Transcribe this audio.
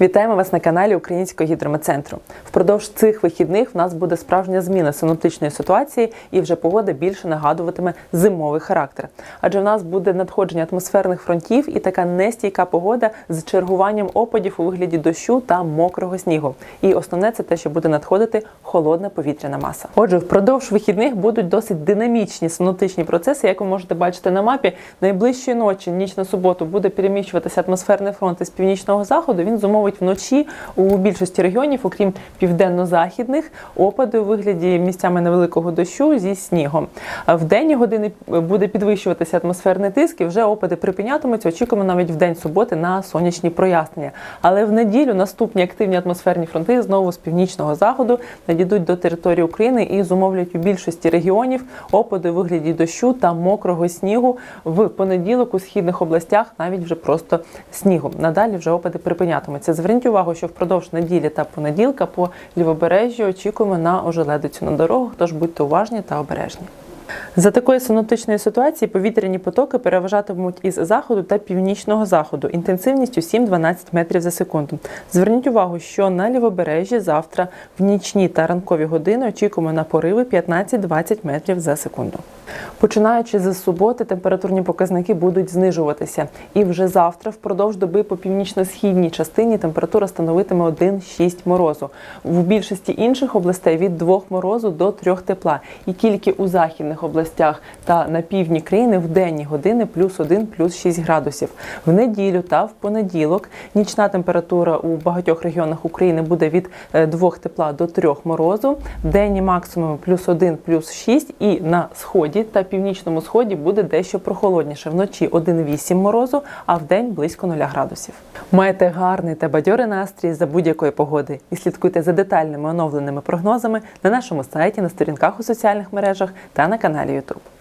Вітаємо вас на каналі Українського гідрометцентру. Впродовж цих вихідних в нас буде справжня зміна синоптичної ситуації, і вже погода більше нагадуватиме зимовий характер. Адже в нас буде надходження атмосферних фронтів і така нестійка погода з чергуванням опадів у вигляді дощу та мокрого снігу. І основне це те, що буде надходити холодна повітряна маса. Отже, впродовж вихідних будуть досить динамічні синоптичні процеси, як ви можете бачити на мапі. Найближчої ночі, ніч на суботу, буде переміщуватися атмосферний фронт із північного заходу. Він зумовить вночі у більшості регіонів, окрім південно-західних, опади у вигляді місцями невеликого дощу зі снігом. В денні години буде підвищуватися атмосферний тиск, і вже опади припинятимуться. Очікуємо навіть в день суботи на сонячні прояснення. Але в неділю наступні активні атмосферні фронти знову з північного заходу надійдуть до території України і зумовлять у більшості регіонів опади у вигляді дощу та мокрого снігу в понеділок у східних областях, навіть вже просто снігом. Надалі вже опади припинятимуться. Зверніть увагу, що впродовж неділі та понеділка по лівобережжю очікуємо на ожеледицю на дорогах, тож будьте уважні та обережні. За такої синоптичної ситуації повітряні потоки переважатимуть із заходу та північного заходу інтенсивністю 7-12 метрів за секунду. Зверніть увагу, що на лівобережжі завтра в нічні та ранкові години очікуємо на пориви 15-20 метрів за секунду. Починаючи з суботи, температурні показники будуть знижуватися, і вже завтра, впродовж доби по північно-східній частині температура становитиме 1-6 морозу. В більшості інших областей від 2 морозу до 3 тепла. І тільки у західних областях та на півдні країни в денні години плюс 1, плюс 6 градусів. В неділю та в понеділок нічна температура у багатьох регіонах України буде від 2 тепла до 3 морозу. Денні максимуми плюс 1, плюс 6 і на сході та північному сході буде дещо прохолодніше. Вночі 1,8 морозу, а вдень близько 0 градусів. Маєте гарний та бадьорий настрій за будь-якої погоди і слідкуйте за детальними оновленими прогнозами на нашому сайті, на сторінках у соціальних мережах та на каналі YouTube.